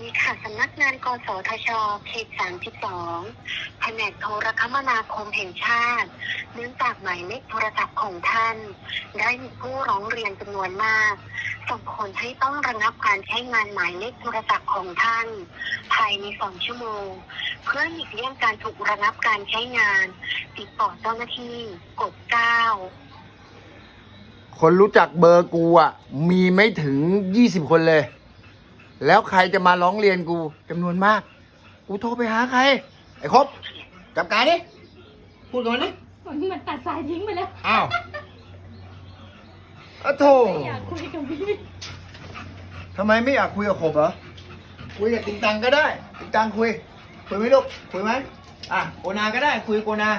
ดีค่ะสำนักงานกสทชเขต32แผนกโทรคมนาคมแห่งชาติ เนื่องจากหมายเลขโทรศัพท์ของท่าน ได้มีผู้ร้องเรียนจำนวนมาก ส่งผลให้ต้องระงับการใช้งานหมายเลขโทรศัพท์ของท่าน ภายในสองชั่วโมง เพื่อหลีกเลี่ยงการถูกระงับการใช้งาน ติดต่อเจ้าหน้าที่กดเก้าคนรู้จักเบอร์กูอะมีไม่ถึงยี่สิบคนเลย แล้วใครจะมาร้องเรียนกูจำนวนมาก กูโทรไปหาใคร ไอ้ครบจับการดิพูดกับมันดิมันเหมือนตัดสายทิ้งไปแล้วอ้าวอะโถไม่อยากคุยกับพี่ทำไมไม่อยากคุยกับครบเหรอคุยกับติงตังก็ได้ ติงตังคุย คุยไหมลูกคุยไหมอะโกนาก็ได้คุยโกนา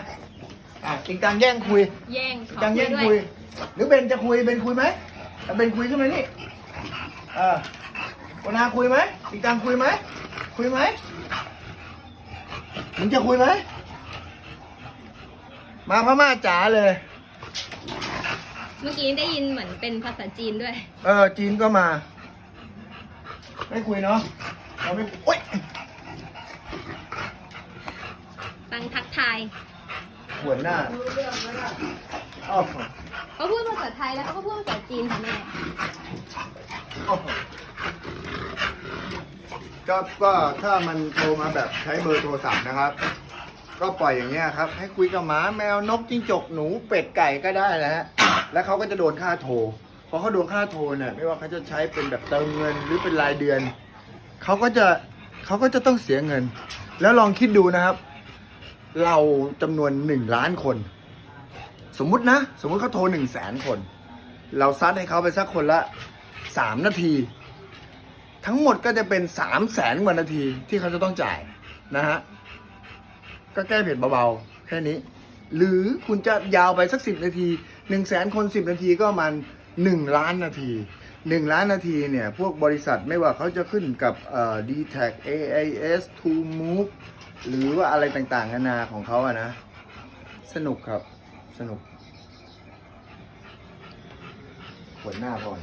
อะติงตังแย่งคุย แย่งติขงอตังคุแย่ยงด้คุวยยหรือเบนจะคุยเบนคุยไหมเอาเบนคุยขึ้นมานี่เออ โกนาคุยไหมติงตังคุยไหมคุยไหมมึงจะคุยไหมมาพม่าจ๋าเลย เมื่อกี้ได้ยินเหมือนเป็นภาษาจีนด้วย เออ จีนก็มา ไม่คุยเนาะเราไม่โอ๊ยตังทักทายหัวหน้าอ้าวเขาพูดภาษาไทยแล้วเขาก็พูดภาษาจีนค่ะแม่ อ้าว ก็ก็ถ้ามันโทรมาแบบใช้เบอร์โทรศัพท์นะครับ ก็ปล่อยอย่างเงี้ยครับ ให้คุยกับหมาแมวนกจิ้งจกหนูเป็ดไก่ก็ได้นะฮะแล้วเขาก็จะโดนค่าโทรพอเขาโดนค่าโทรเนี่ยไม่ว่าเขาจะใช้เป็นแบบเติมเงินหรือเป็นรายเดือนเขาก็จะเขาก็จะต้องเสียเงิน แล้วลองคิดดูนะครับ เราจำนวนหนึ่งล้านคน สมมุตินะ สมมุติเขาโทรหนึ่งแสนคน เราซัดให้เขาไปสักคนละสามนาที ทั้งหมดก็จะเป็นสามแสนกว่านาทีที่เขาจะต้องจ่ายนะฮะ ก็แก้เผ็ดเบาๆ แค่นี้ หรือคุณจะยาวไปสักสิบนาทีหนึ่งแสนคนสิบนาทีก็มันหนึ่งล้านนาทีหนึ่งล้านนาทีเนี่ย พวกบริษัทไม่ว่าเขาจะขึ้นกับเอ่อ d t a c AIS To Move หรือว่าอะไรต่างๆนานาของเขาอะนะ สนุกครับ สนุกหัวหน้าพอน